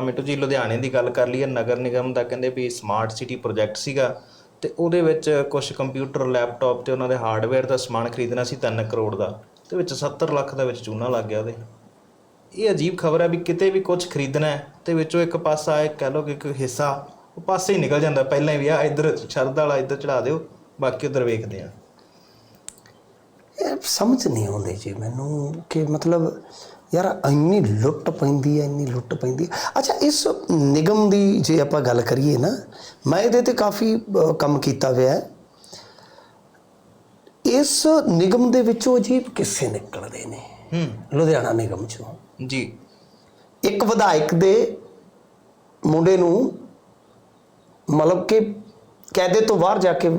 ਮਿੰਟੂ ਜੀ ਲੁਧਿਆਣੇ ਦੀ ਗੱਲ ਕਰ ਲਈਏ, ਨਗਰ ਨਿਗਮ ਦਾ ਕਹਿੰਦੇ ਵੀ ਸਮਾਰਟ ਸਿਟੀ ਪ੍ਰੋਜੈਕਟ ਸੀਗਾ ਤੇ ਉਹਦੇ ਵਿੱਚ ਕੁਝ ਕੰਪਿਊਟਰ ਲੈਪਟਾਪ ਤੇ ਉਹਨਾਂ ਦੇ ਹਾਰਡਵੇਅਰ ਦਾ ਸਮਾਨ ਖਰੀਦਣਾ ਸੀ 3 ਕਰੋੜ ਦਾ, ਤੇ ਵਿੱਚ 70 ਲੱਖ ਦਾ ਵਿੱਚ ਚੂਨਾ ਲੱਗ ਗਿਆ ਉਹਦੇ। ਇਹ ਅਜੀਬ ਖਬਰ ਹੈ ਵੀ ਕਿਤੇ ਵੀ ਕੁਝ ਖਰੀਦਣਾ ਹੈ, ਤੇ ਵਿੱਚੋਂ ਇੱਕ ਪਾਸਾ ਇੱਕ ਕਹਿ ਲਓ ਕਿ ਇੱਕ ਹਿੱਸਾ ਉਹ ਪਾਸੇ ਹੀ ਨਿਕਲ ਜਾਂਦਾ, ਪਹਿਲਾਂ ਹੀ ਵੀ ਆ, ਇੱਧਰ ਸ਼ਰਦ ਵਾਲਾ ਇੱਧਰ ਚੜਾ ਦਿਓ, ਬਾਕੀ ਉਧਰ ਵੇਖਦੇ ਆ ਇਹ ਸਮਝ ਨਹੀਂ ਆਉਂਦੀ ਜੀ ਮੈਨੂੰ ਕਿ ਮਤਲਬ ਯਾਰ ਇੰਨੀ ਲੁੱਟ ਪੈਂਦੀ ਹੈ ਇੰਨੀ ਲੁੱਟ ਪੈਂਦੀ ਹੈ। ਅੱਛਾ ਇਸ ਨਿਗਮ ਦੀ ਜੇ ਆਪਾਂ ਗੱਲ ਕਰੀਏ ਨਾ ਮੈਂ ਇਹਦੇ ਤੇ ਕਾਫੀ ਕੰਮ ਕੀਤਾ ਹੋਇਆ ਹੈ। ਇਸ ਨਿਗਮ ਦੇ ਵਿੱਚੋਂ ਅਜੀਬ ਕਿੱਸੇ ਨਿਕਲਦੇ ਨੇ? ਹੂੰ। ਲੁਧਿਆਣਾ ਨਿਗਮ ਚੋਂ। ਜੀ। ਇੱਕ ਵਿਧਾਇਕ ਦੇ ਮੁੰਡੇ ਨੂੰ ਮਤਲਬ ਕਿ ਕੈਦੇ ਤੋਂ ਬਾਹਰ ਜਾ ਕੇ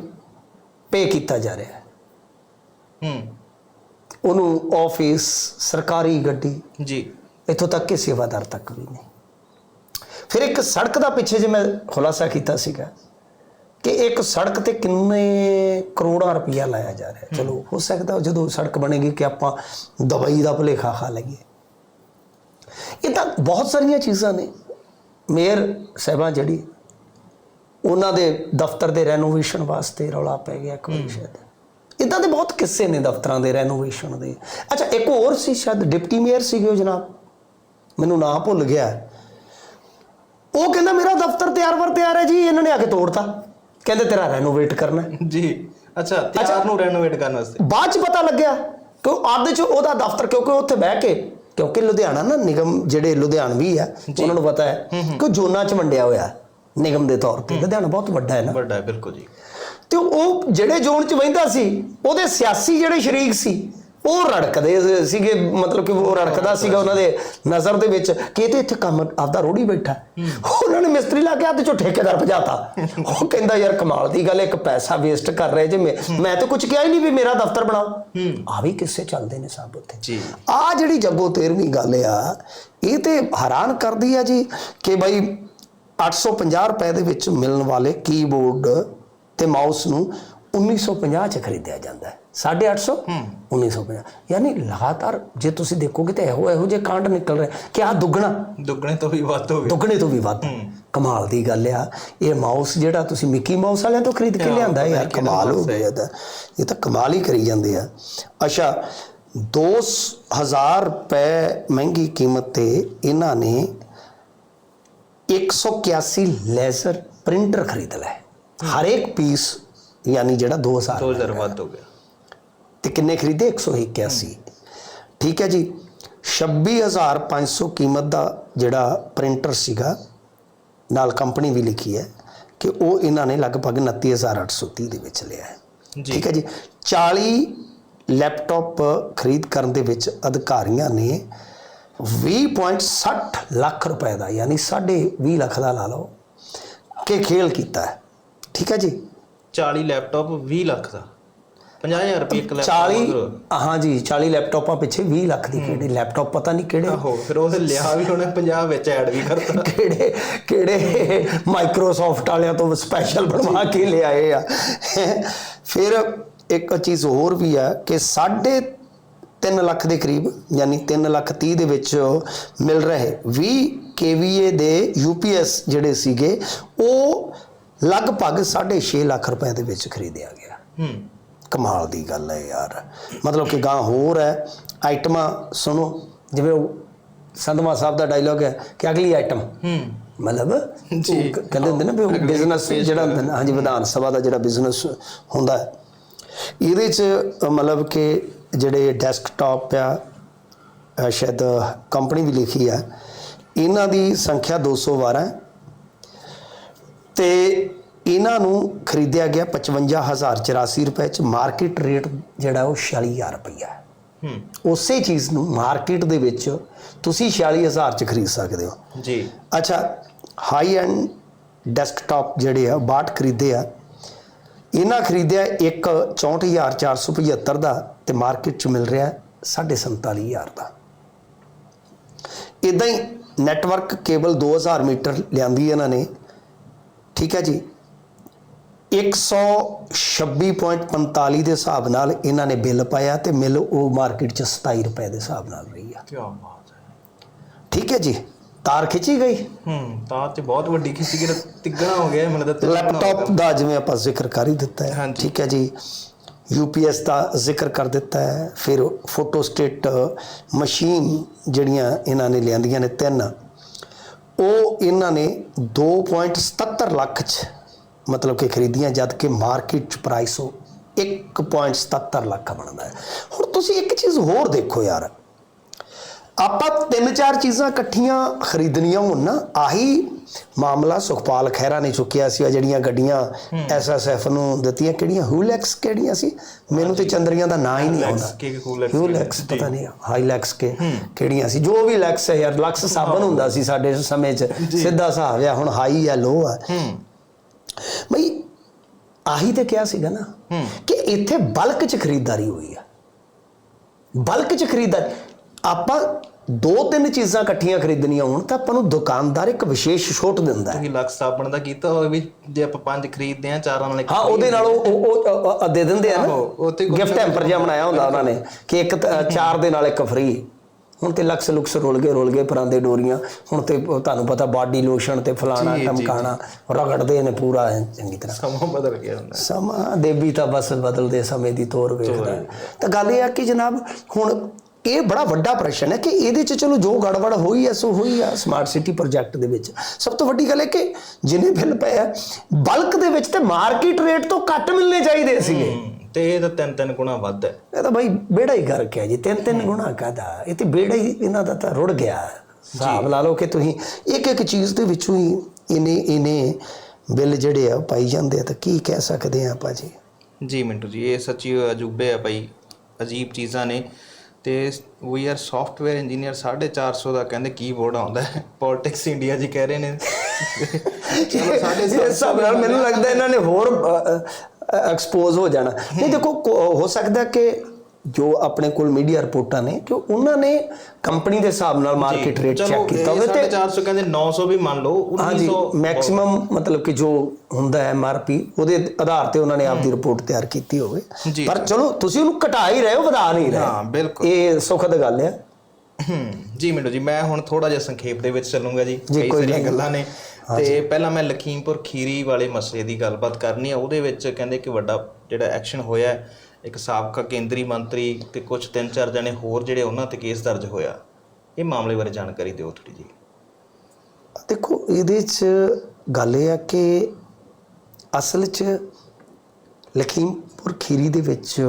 ਪੇ ਕੀਤਾ ਜਾ ਰਿਹਾ ਹੈ। ਹੂੰ। ਉਹਨੂੰ ਆਫਿਸ ਸਰਕਾਰੀ ਗੱਡੀ ਜੀ। ਇੱਥੋਂ ਤੱਕ ਕਿ ਸੇਵਾਦਾਰ ਤੱਕ ਵੀ ਨਹੀਂ। ਫਿਰ ਇੱਕ ਸੜਕ ਦਾ ਪਿੱਛੇ ਜੇ ਮੈਂ ਖੁਲਾਸਾ ਕੀਤਾ ਸੀਗਾ ਕਿ ਇੱਕ ਸੜਕ ਤੇ ਕਿੰਨੇ ਕਰੋੜਾਂ ਰੁਪਇਆ ਲਾਇਆ ਜਾ ਰਿਹਾ। ਚਲੋ ਹੋ। ਸਕਦਾ ਜਦੋਂ ਸੜਕ ਬਣੇਗੀ ਕਿ ਆਪਾਂ ਦਵਾਈ ਦਾ ਭੁਲੇਖਾ ਖਾ ਲਈਏ। ਇਹ ਤਾਂ ਬਹੁਤ ਸਾਰੀਆਂ ਚੀਜ਼ਾਂ ਨੇ। ਮੇਅਰ ਸਾਹਿਬਾਂ ਜਿਹੜੀ ਉਹਨਾਂ ਦੇ ਦਫ਼ਤਰ ਦੇ ਰੈਨੋਵੇਸ਼ਨ ਵਾਸਤੇ ਰੌਲਾ ਪੈ ਗਿਆ ਵਾਰੀ ਸ਼ਾਇਦ। ਇਦਾਂ ਦੇ ਬਹੁਤ ਕਿੱਸੇ ਨੇ ਦਫ਼ਤਰਾਂ ਦੇ ਰੈਨੋਵੇਸ਼ਨ ਦੇ। ਅੱਛਾ ਇੱਕ ਹੋਰ ਸੀ ਸ਼ਾਇਦ ਡਿਪਟੀ ਮੇਅਰ ਸੀਗੇ ਉਹ ਜਨਾਬ। ਮੈਨੂੰ ਨਾਂ ਭੁੱਲ ਗਿਆ। ਉਹ ਕਹਿੰਦਾ ਮੇਰਾ ਦਫ਼ਤਰ ਤਿਆਰ ਵਰ ਤਿਆਰ ਹੈ ਜੀ ਇਹਨਾਂ ਨੇ ਆ ਕੇ ਤੋੜਤਾ। ਕਹਿੰਦੇ ਤੇਰਾ ਰੈਨੋਵੇਟ ਕਰਨਾ ਹੈ। ਜੀ ਅੱਛਾ ਤਿਆਰ ਨੂੰ ਰੈਨੋਵੇਟ ਕਰਨ ਵਾਸਤੇ। ਬਾਅਦ ਚ ਪਤਾ ਲੱਗਿਆ ਕਿ ਉਹ ਚ ਉਹਦਾ ਦਫ਼ਤਰ ਕਿਉਂਕਿ ਉੱਥੇ ਬਹਿ ਕੇ ਕਿਉਂਕਿ ਲੁਧਿਆਣਾ ਨਾ ਨਿਗਮ ਜਿਹੜੇ ਲੁਧਿਆਣਵੀ ਆ ਉਹਨਾਂ ਨੂੰ ਪਤਾ ਹੈ ਕਿ ਜ਼ੋਨਾਂ ਚ ਵੰਡਿਆ ਹੋਇਆ ਹੈ, ਨਿਗਮ ਦੇ ਤੌਰ ਤੇ। ਲੁਧਿਆਣਾ ਬਹੁਤ ਵੱਡਾ ਹੈ ਨਾ। ਵੱਡਾ ਹੈ ਬਿਲਕੁਲ ਜੀ। ਤੇ ਉਹ ਜਿਹੜੇ ਜ਼ੋਨ ਚ ਵਹਿੰਦਾ ਸੀ ਉਹਦੇ ਸਿਆਸੀ ਜਿਹੜੇ ਸ਼ਰੀਕ ਸੀ ਉਹ ਰੜਕਦੇ ਸੀਗੇ ਮਤਲਬ ਕਿ ਉਹ ਰੜਕਦਾ ਸੀਗਾ ਉਹਨਾਂ ਦੇ ਨਜ਼ਰ ਦੇ ਵਿੱਚ ਕਿ ਇਹ ਤੇ ਇੱਥੇ ਕੰਮ ਆਪਦਾ ਰੋੜੀ ਬੈਠਾ। ਉਹਨਾਂ ਨੇ ਮਿਸਤਰੀ ਲਾ ਕੇ ਹੱਥ ਚੋਂ ਠੇਕੇਦਾਰ ਭਜਾਤਾ। ਉਹ ਕਹਿੰਦਾ ਯਾਰ ਕਮਾਲ ਦੀ ਗੱਲ ਇੱਕ ਪੈਸਾ ਵੇਸਟ ਕਰ ਰਹੇ ਜੇ ਮੈਂ ਮੈਂ ਤਾਂ ਕੁਝ ਕਿਹਾ ਹੀ ਨਹੀਂ ਵੀ ਮੇਰਾ ਦਫ਼ਤਰ ਬਣਾਓ। ਆ ਵੀ ਕਿੱਸੇ ਚੱਲਦੇ ਨੇ ਸਭ ਉੱਥੇ। ਜੀ। ਆ ਜਿਹੜੀ ਜੱਗੋ 13ਵੀਂ ਗੱਲ ਆ ਇਹ ਤੇ ਹੈਰਾਨ ਕਰਦੀ ਆ ਜੀ ਕਿ ਬਈ 850 ਰੁਪਏ ਦੇ ਵਿੱਚ ਮਿਲਣ ਵਾਲੇ ਕੀਬੋਰਡ ਤੇ ਮਾਊਸ ਨੂੰ 1950 ਚ ਖਰੀਦਿਆ ਜਾਂਦਾ ਹੈ। 850 1950 ਯਾਨੀ ਲਗਾਤਾਰ ਜੇ ਤੁਸੀਂ ਦੇਖੋਗੇ ਤਾਂ ਇਹੋ ਇਹੋ ਜਿਹੇ ਕਾਂਡ ਨਿਕਲ ਰਹੇ। ਕਿ ਆ ਦੁੱਗਣਾ। ਦੁੱਗਣੇ ਤੋਂ ਵੀ ਵੱਧ ਹੋ ਗਏ। ਦੁੱਗਣੇ ਤੋਂ ਵੀ ਵੱਧ। ਕਮਾਲ ਦੀ ਗੱਲ ਆ। ਇਹ ਮਾਊਸ ਜਿਹੜਾ ਤੁਸੀਂ ਮਿੱਕੀ ਮਾਊਸ ਵਾਲਿਆਂ ਤੋਂ ਖਰੀਦ ਕੇ ਲਿਆਂਦਾ ਯਾਰ ਕਮਾਲ ਹੋ ਗਿਆ ਇਹਦਾ ਇਹ ਤਾਂ ਕਮਾਲ ਹੀ ਕਰੀ ਜਾਂਦੇ ਆ। ਅੱਛਾ 2000 ਰੁਪਏ ਮਹਿੰਗੀ ਕੀਮਤ ਤੇ ਇਹਨਾਂ ਨੇ 181 ਲੇਜ਼ਰ ਪ੍ਰਿੰਟਰ ਖਰੀਦ ਲਏ। ਹਰ ਇੱਕ ਪੀਸ ਯਾਨੀ ਜਿਹੜਾ 2000 2000 ਵੱਧ ਹੋ ਗਿਆ। ਤੇ ਕਿੰਨੇ ਖਰੀਦੇ? 181 ਠੀਕ ਹੈ ਜੀ? 26500 ਕੀਮਤ ਦਾ ਜਿਹੜਾ ਪ੍ਰਿੰਟਰ ਸੀਗਾ ਨਾਲ ਕੰਪਨੀ ਵੀ ਲਿਖੀ ਹੈ ਕਿ ਉਹ ਇਹਨਾਂ ਨੇ ਲਗਭਗ 29830 ਦੇ ਵਿੱਚ ਲਿਆ ਹੈ। ਠੀਕ ਹੈ ਜੀ? 40 ਲੈਪਟਾਪ ਖਰੀਦ ਕਰਨ ਦੇ ਵਿੱਚ ਅਧਿਕਾਰੀਆਂ ਨੇ 20.60 ਲੱਖ ਰੁਪਏ ਦਾ ਯਾਨੀ 20 ਲੱਖ ਦਾ ਲਾ ਲਓ ਕਿ ਖੇਲ ਕੀਤਾ ਹੈ। ਠੀਕ ਹੈ ਜੀ? 40 ਲੈਪਟਾਪ 20 ਲੱਖ ਦਾ। 50000 ਰੁਪਏ ਇੱਕ 40 ਲੈਪਟਾਪ ਹਾਂ ਜੀ 40 ਲੈਪਟਾਪਾਂ ਪਿੱਛੇ 20 ਲੱਖ ਦੀ ਕਿਹੜੇ ਲੈਪਟਾਪ ਪਤਾ ਨਹੀਂ ਕਿਹੜੇ? ਆਹੋ ਫਿਰ ਉਹ ਲਿਆ ਵੀ ਉਹਨੇ 50 ਵਿੱਚ ਐਡ ਵੀ ਕਰਤਾ। ਕਿਹੜੇ ਕਿਹੜੇ ਮਾਈਕਰੋਸਾਫਟ ਵਾਲਿਆਂ ਤੋਂ ਸਪੈਸ਼ਲ ਬਣਵਾ ਕੇ ਲਿਆਏ ਆ। ਫਿਰ ਇੱਕ ਚੀਜ਼ ਹੋਰ ਵੀ ਆ ਕਿ ਸਾਢੇ 3 ਲੱਖ ਦੇ ਕਰੀਬ ਯਾਨੀ 3 ਲੱਖ 30 ਦੇ ਵਿੱਚ ਮਿਲ ਰਹੇ 20 kVA ਦੇ UPS ਜਿਹੜੇ ਸੀਗੇ ਉਹ ਲਗਭਗ 6.5 ਲੱਖ ਰੁਪਏ ਦੇ ਵਿੱਚ ਖਰੀਦਿਆ ਗਿਆ। ਹੂੰ। ਕਮਾਲ ਦੀ ਗੱਲ ਹੈ ਯਾਰ। ਮਤਲਬ ਕਿ ਗਾਂ ਹੋਰ ਹੈ ਆਈਟਮਾਂ ਸੁਣੋ ਜਿਵੇਂ ਉਹ ਸੰਧਮਾ ਸਾਹਿਬ ਦਾ ਡਾਇਲੋਗ ਹੈ ਕਿ ਅਗਲੀ ਆਈਟਮ। ਹੂੰ। ਮਤਲਬ ਜੀ। ਕਹਿੰਦੇ ਹੁੰਦੇ ਨਾ ਵੀ ਬਿਜ਼ਨਸ ਜਿਹੜਾ ਹੁੰਦਾ ਨਾ ਹਾਂਜੀ ਵਿਧਾਨ ਸਭਾ ਦਾ ਜਿਹੜਾ ਬਿਜ਼ਨਸ ਹੁੰਦਾ ਹੈ। ਇਹਦੇ ਚ ਮਤਲਬ ਕਿ ਜਿਹੜੇ ਡੈਸਕਟਾਪ ਆ ਸ਼ਾਇਦ ਕੰਪਨੀ ਵੀ ਲਿਖੀ ਆ ਇਹਨਾਂ ਦੀ ਸੰਖਿਆ 212 ਹੈ। ਤੇ ਇਹਨਾਂ ਨੂੰ ਖਰੀਦਿਆ ਗਿਆ 55084 ਰੁਪਏ ਚ। ਮਾਰਕੀਟ ਰੇਟ ਜਿਹੜਾ ਉਹ 46000 ਰੁਪਈਆ ਹੈ। ਹੂੰ। ਉਸੇ ਚੀਜ਼ ਨੂੰ ਮਾਰਕੀਟ ਦੇ ਵਿੱਚ ਤੁਸੀਂ 46000 ਚ ਖਰੀਦ ਸਕਦੇ ਹੋ। ਜੀ। ਅੱਛਾ ਹਾਈ ਐਂਡ ਡੈਸਕਟਾਪ ਜਿਹੜੇ ਆ 62 ਖਰੀਦੇ ਆ। ਇਹਨਾਂ ਖਰੀਦਿਆ ਇੱਕ 64475 ਦਾ ਤੇ ਮਾਰਕੀਟ 'ਚ ਮਿਲ ਰਿਹਾ 47500 ਦਾ। ਇਦਾਂ ਹੀ ਨੈਟਵਰਕ ਕੇਬਲ 2000 ਮੀਟਰ ਲਿਆਂਦੀ ਇਹਨਾਂ ਨੇ। ਠੀਕ ਹੈ ਜੀ। 126.45 ਦੇ ਹਿਸਾਬ ਨਾਲ ਇਹਨਾਂ ਨੇ ਬਿੱਲ ਪਾਇਆ ਤੇ ਮਿਲ ਉਹ ਮਾਰਕੀਟ 'ਚ 27 ਰੁਪਏ ਦੇ ਹਿਸਾਬ ਨਾਲ ਰਹੀ ਆ। ਕੀ ਬਾਤ ਹੈ। ਠੀਕ ਹੈ ਜੀ। ਤਾਰ ਖਿੱਚੀ ਗਈ? ਹੂੰ ਤਾਂ ਤੇ ਬਹੁਤ ਵੱਡੀ ਖਿੱਚੀ ਕਿ ਤਿੱਗਣਾ ਹੋ ਗਿਆ ਮੈਨੂੰ ਤਾਂ ਲੈਪਟਾਪ ਦਾ ਜਿਵੇਂ ਆਪਾਂ ਜ਼ਿਕਰ ਕਰ ਹੀ ਦਿੱਤਾ ਹੈ। ਠੀਕ ਹੈ ਜੀ। ਯੂਪੀਐਸ ਦਾ ਜ਼ਿਕਰ ਕਰ ਦਿੱਤਾ ਹੈ। ਫਿਰ ਫੋਟੋਸਟੇਟ ਮਸ਼ੀਨ ਜਿਹੜੀਆਂ ਇਹਨਾਂ ਨੇ ਲਿਆਂਦੀਆਂ ਨੇ ਤਿੰਨ ਉਹ ਇਹਨਾਂ ਨੇ 2.77 ਲੱਖ ਚ ਮਤਲਬ ਕਿ ਖਰੀਦੀਆਂ, ਜਦ ਕਿ ਮਾਰਕੀਟ ਚ ਪ੍ਰਾਈਸ ਉਹ 1.77 ਲੱਖ ਬਣਦਾ ਹੈ। ਹੁਣ ਤੁਸੀਂ ਇੱਕ ਚੀਜ਼ ਹੋਰ ਦੇਖੋ ਯਾਰ। ਆਪਾਂ ਤਿੰਨ ਚਾਰ ਚੀਜ਼ਾਂ ਇਕੱਠੀਆਂ ਖਰੀਦਣੀਆਂ ਹੋਣ ਨਾ ਆਹੀ ਮਾਮਲਾ ਸੁਖਪਾਲ ਖਹਿਰਾ ਨੇ ਚੁੱਕਿਆ ਸੀ ਆ ਜਿਹੜੀਆਂ ਗੱਡੀਆਂ ਐਸਐਸਐਫ ਨੂੰ ਦਿੱਤੀਆਂ ਕਿਹੜੀਆਂ? ਹੂਲੈਕਸ ਕਿਹੜੀਆਂ ਸੀ? ਮੈਨੂੰ ਤੇ ਚੰਦਰੀਆਂ ਦਾ ਨਾਂ ਹੀ ਨਹੀਂ ਆਉਂਦਾ। ਹੂਲੈਕਸ ਪਤਾ ਨਹੀਂ ਹਾਈਲੈਕਸ ਕੇ ਕਿਹੜੀਆਂ ਸੀ? ਜੋ ਵੀ ਲੈਕਸ ਹੈ ਯਾਰ ਲਕਸ ਸਾਬਣ ਹੁੰਦਾ ਸੀ ਸਾਡੇ ਸਮੇਂ 'ਚ ਸਿੱਧਾ ਹਿਸਾਬ ਆ ਹੁਣ ਹਾਈ ਆ ਲੋ ਆ। ਹੂੰ। ਬਈ ਆਹੀ ਤੇ ਕਿਹਾ ਸੀਗਾ ਨਾ ਕਿ ਇੱਥੇ ਬਲਕ 'ਚ ਖਰੀਦਦਾਰੀ ਹੋਈ ਆ। ਬਲਕ 'ਚ ਖਰੀਦਦਾਰੀ। ਆਪਾਂ ਦੋ ਤਿੰਨ ਚੀਜ਼ਾਂ ਇਕੱਠੀਆਂ ਖਰੀਦਣੀਆਂ ਹੋਣ ਤਾਂ ਆਪਾਂ ਨੂੰ ਦੁਕਾਨਦਾਰ ਇੱਕ ਵਿਸ਼ੇਸ਼ ਛੋਟ ਦਿੰਦਾ ਹੈ। ਤੁਸੀਂ ਲੱਖ ਸਾਬਣ ਦਾ ਕੀਤਾ ਹੋਵੇ ਵੀ ਜੇ ਆਪਾਂ ਪੰਜ ਖਰੀਦਦੇ ਆ ਚਾਰਾਂ ਨਾਲ ਇੱਕ ਹਾਂ ਉਹਦੇ ਨਾਲ ਉਹ ਉਹ- ਦੇ ਦਿੰਦੇ ਆ ਨਾ। ਆਹੋ, ਉਹ ਤੇ ਕੁਛ ਗਿਫਟ ਹੈਂਪਰ ਜਿਹਾ ਬਣਾਇਆ ਹੁੰਦਾ ਉਹਨਾਂ ਨੇ ਕਿ ਇੱਕ ਤ- ਚਾਰ ਦੇ ਨਾਲ ਇੱਕ ਫ੍ਰੀ ਹੁਣ ਤੇ ਲਕਸ ਲੁਕਸ ਰੁਲ ਗਏ ਰੁਲ ਗਏ ਪਰਾਂਦੇ ਡੋਰੀਆਂ। ਹੁਣ ਤੇ ਉਹ ਤੁਹਾਨੂੰ ਪਤਾ ਬਾਡੀ ਲੋਸ਼ਨ ਤੇ ਫਲਾਣਾ ਟਮਕਾਣਾ ਰਗੜਦੇ ਨੇ ਪੂਰਾ ਐਂ ਚੰਗੀ ਤਰ੍ਹਾਂ। ਸਮਾਂ ਬਦਲ ਗਿਆ ਹੁੰਦਾ। ਸਮਾਂ ਦੇਵੀ ਤਾਂ ਬਸ ਬਦਲਦੇ ਸਮੇਂ ਦੀ ਤੋਰ ਵੇਖਦਾ। ਹੈ। ਤਾਂ ਗੱਲ ਇਹ ਆ ਕਿ ਜਨਾਬ ਹੁਣ ਇਹ ਬੜਾ ਵੱਡਾ ਪ੍ਰਸ਼ਨ ਹੈ ਕਿ ਇਹਦੇ ਚ ਚਲੋ ਜੋ ਗੜਬੜ ਹੋਈ ਐ ਸੋ ਹੋਈ ਆ ਸਮਾਰਟ ਸਿਟੀ ਪ੍ਰੋਜੈਕਟ ਦੇ ਵਿੱਚ। ਸਭ ਤੋਂ ਵੱਡੀ ਗੱਲ ਹੈ ਕਿ ਜਿੰਨੇ ਬਿੱਲ ਪਏ ਆ ਬਲਕ ਦੇ ਵਿੱਚ ਤੇ ਮਾਰਕੀਟ ਰੇਟ ਤੋਂ ਘੱਟ ਮਿਲਣੇ ਚਾਹੀਦੇ ਸੀਗੇ। ਤੇ ਇਹ ਤਾਂ ਤਿੰਨ ਤਿੰਨ ਗੁਣਾ ਵੱਧ ਹੈ। ਇਹ ਤਾਂ ਭਾਈ ਬੇੜਾ ਹੀ ਕਰਕੇ ਜੀ ਤਿੰਨ ਤਿੰਨ ਗੁਣਾ ਕਾਦਾ ਇਹ ਤੇ ਬੇੜਾ ਹੀ ਇਹਨਾਂ ਦਾ ਤਾਂ ਰੁੜ ਗਿਆ। ਹਿਸਾਬ ਲਾ ਲਓ ਕਿ ਤੁਸੀਂ ਇੱਕ ਇੱਕ ਚੀਜ਼ ਦੇ ਵਿੱਚੋਂ ਹੀ ਇਨੇ ਇਨੇ ਬਿੱਲ ਜਿਹੜੇ ਆ ਪਾਈ ਜਾਂਦੇ ਆ ਤਾਂ ਕੀ ਕਹਿ ਸਕਦੇ ਆ ਆਪਾਂ ਜੀ? ਜੀ ਮਿੰਟੂ ਜੀ ਇਹ ਸੱਚੀ ਅਜੂਬੇ ਆ ਭਾਈ ਅਜੀਬ ਚੀਜ਼ਾਂ ਨੇ। ਤੇ ਵੀ ਆਰ ਸੌਫਟਵੇਅਰ ਇੰਜੀਨੀਅਰ 450 ਦਾ ਕਹਿੰਦੇ ਕੀਬੋਰਡ ਆਉਂਦਾ ਹੈ। ਪੋਲਿਟਿਕਸ ਇੰਡੀਆ ਜੀ ਕਹਿ ਰਹੇ ਨੇ। ਚਲੋ ਸਾਡੇ ਹਿਸਾਬ ਨਾਲ ਮੈਨੂੰ ਲੱਗਦਾ ਇਹਨਾਂ ਨੇ ਹੋਰ ਐਕਸਪੋਜ਼ ਹੋ ਜਾਣਾ। ਨਹੀਂ ਦੇਖੋ ਹੋ ਸਕਦਾ ਕਿ ਜੋ ਆਪਣੇ ਕੋਲ ਮੀਡੀਆ ਰਿਪੋਰਟਾਂ ਨੇ ਕਿ ਉਹਨਾਂ ਨੇ ਕੰਪਨੀ ਦੇ ਹਿਸਾਬ ਨਾਲ ਮਾਰਕੀਟ ਰੇਟ ਚੈੱਕ ਕੀਤਾ। ਹੋਵੇ ਤੇ 450 ਕਹਿੰਦੇ 900 ਵੀ ਮੰਨ ਲਓ ਹਾਂਜੀ 1900 ਮੈਕਸਿਮਮ ਮਤਲਬ ਕਿ ਜੋ ਹੁੰਦਾ ਹੈ ਐਮਆਰਪੀ ਉਹਦੇ ਆਧਾਰ ਤੇ ਉਹਨਾਂ ਨੇ ਆਪਦੀ ਰਿਪੋਰਟ ਤਿਆਰ ਕੀਤੀ ਹੋਵੇ। ਪਰ ਚਲੋ ਤੁਸੀਂ ਉਹਨੂੰ ਘਟਾ ਹੀ ਰਹੇ ਹੋ ਵਧਾ ਨਹੀਂ ਰਹੇ। ਹਾਂ ਬਿਲਕੁਲ। ਇਹ ਸੁਖਦ ਗੱਲ ਹੈ। ਜੀ ਮਿੰਟੂ ਜੀ ਮੈਂ ਹੁਣ ਥੋੜਾ ਜਿਹਾ ਸੰਖੇਪ ਦੇ ਵਿੱਚ ਚੱਲੂੰਗਾ ਜੀ। ਕਈ ਸਾਰੀਆਂ ਗੱਲਾਂ ਨੇ। ਤੇ ਪਹਿਲਾਂ ਮੈਂ ਲਖੀਮਪੁਰ ਖੀਰੀ ਵਾਲੇ ਮਸਲੇ ਦੀ ਗੱਲਬਾਤ ਕਰਨੀ ਆ। ਉਹਦੇ ਵਿੱਚ ਕਹਿੰਦੇ ਕਿ ਵੱਡਾ ਜਿਹੜਾ ਐਕਸ਼ਨ ਹੋਇਆ ਹੈ, ਇੱਕ ਸਾਬਕਾ ਕੇਂਦਰੀ ਮੰਤਰੀ ਤੇ ਕੁਝ ਤਿੰਨ ਚਾਰ ਜਣੇ ਹੋਰ ਜਿਹੜੇ ਉਹਨਾਂ ਤੇ ਕੇਸ ਦਰਜ ਹੋਇਆ ਇਹ ਮਾਮਲੇ ਬਾਰੇ ਜਾਣਕਾਰੀ ਦਿਓ ਥੋੜੀ ਜੀ ਦੇਖੋ ਇਹਦੇ 'ਚ ਗੱਲ ਇਹ ਆ ਕਿ ਅਸਲ 'ਚ ਲਖੀਮਪੁਰ ਖੀਰੀ ਦੇ ਵਿੱਚ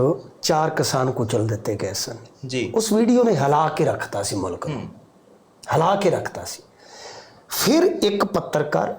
ਚਾਰ ਕਿਸਾਨ ਕੁਚਲ ਦਿੱਤੇ ਗਏ ਸਨ। ਜੀ। ਉਸ ਵੀਡੀਓ ਨੇ ਹਿਲਾ ਕੇ ਰੱਖਤਾ ਸੀ ਮੁਲਕ ਨੂੰ। ਹਿਲਾ ਕੇ ਰੱਖਤਾ ਸੀ। ਫਿਰ ਇੱਕ ਪੱਤਰਕਾਰ